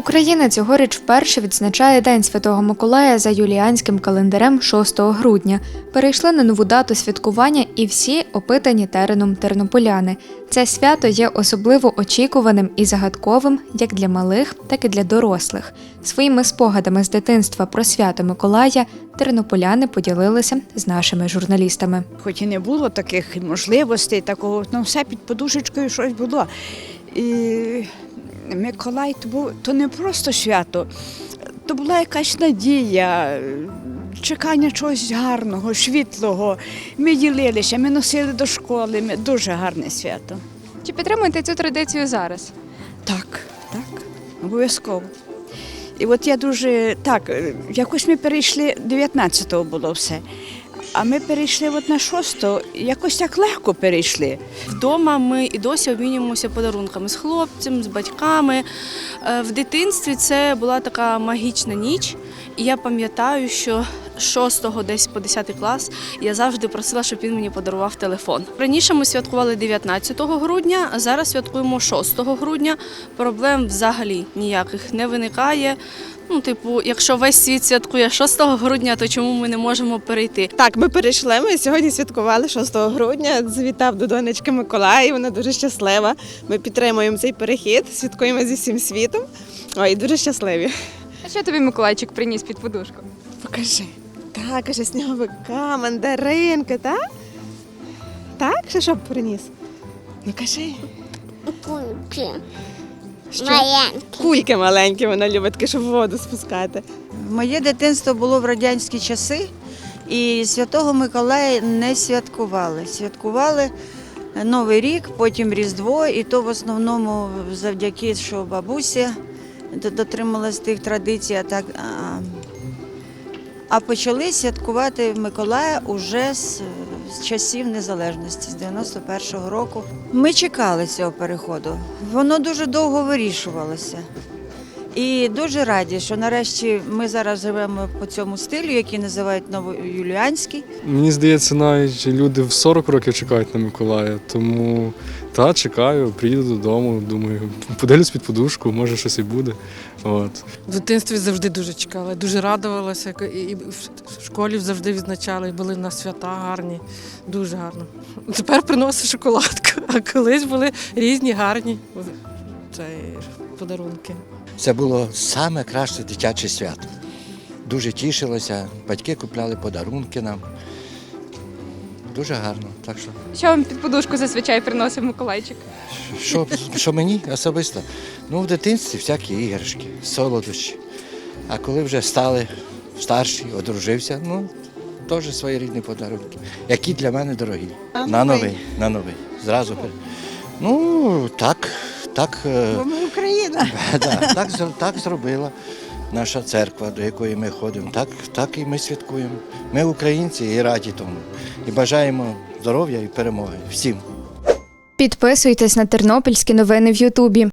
Україна цьогоріч вперше відзначає День Святого Миколая за юліанським календарем 6 грудня. Перейшли на нову дату святкування і всі опитані тереном тернополяни. Це свято є особливо очікуваним і загадковим як для малих, так і для дорослих. Своїми спогадами з дитинства про свято Миколая тернополяни поділилися з нашими журналістами. Хоч і не було таких можливостей, такого, ну все під подушечкою щось було. І Миколай то, був, то не просто свято, то була якась надія, чекання чогось гарного, світлого. Ми ділилися, ми носили до школи, ми, дуже гарне свято. Чи підтримуєте цю традицію зараз? Так, так, обов'язково. І от я дуже так, якось ми перейшли, 19-го було все. А ми перейшли от на 6-го, якось так легко перейшли. Вдома ми і досі обмінюємося подарунками з хлопцем, з батьками. Е, В дитинстві це була така магічна ніч, і я пам'ятаю, що з 6 десь по 10 клас я завжди просила, щоб він мені подарував телефон. Раніше ми святкували 19 грудня, а зараз святкуємо 6 грудня. Проблем взагалі ніяких не виникає. Ну, типу, якщо весь світ святкує 6 грудня, то чому ми не можемо перейти? Так, ми перейшли. Ми сьогодні святкували 6 грудня. Завітав до донечки Миколай. Вона дуже щаслива. Ми підтримуємо цей перехід, святкуємо зі всім світом. Ой, дуже щасливі. А що тобі Миколайчик приніс під подушку? Покажи. Так, каже, сніговика, мандаринки, так? Так, що що приніс? Ну кажи. Кульки. Що? Маленькі. Кульки маленькі, вона любить, таке, щоб воду спускати. Моє дитинство було в радянські часи, і Святого Миколая не святкували. Святкували Новий рік, потім Різдво, і то в основному завдяки, що бабуся дотрималась тих традицій. А, так, а, а почали святкувати Миколая уже з, з часів незалежності, з 91-го року. Ми чекали цього переходу. Воно дуже довго вирішувалося. І дуже раді, що нарешті ми зараз живемо по цьому стилю, який називають новоюліанський. Мені здається, навіть люди в 40 років чекають на Миколая. Тому та чекаю, приїду додому, думаю, подивлюсь під подушку, може щось і буде. От. В дитинстві завжди дуже чекала, дуже радувалася. і- І в школі завжди відзначали, і були на свята гарні, дуже гарно. Тепер приносить шоколадку, а колись були різні гарні це, подарунки. Це було саме краще дитяче свято. Дуже тішилося, батьки купляли подарунки нам. Дуже гарно. Так що, Що вам під подушку зазвичай приносив Миколайчик? що, що мені особисто? Ну, в дитинстві всякі іграшки, солодощі. А коли вже стали старші, одружився, ну, теж свої рідні подарунки, які для мене дорогі. На новий, на новий. Зразу. пер- Ну, так, так. е, Бо ми Україна. Да, так, так зробила наша церква, до якої ми ходимо. Так, так і ми святкуємо. Ми українці і раді тому. І бажаємо здоров'я і перемоги всім. Підписуйтесь на тернопільські новини в Ютубі.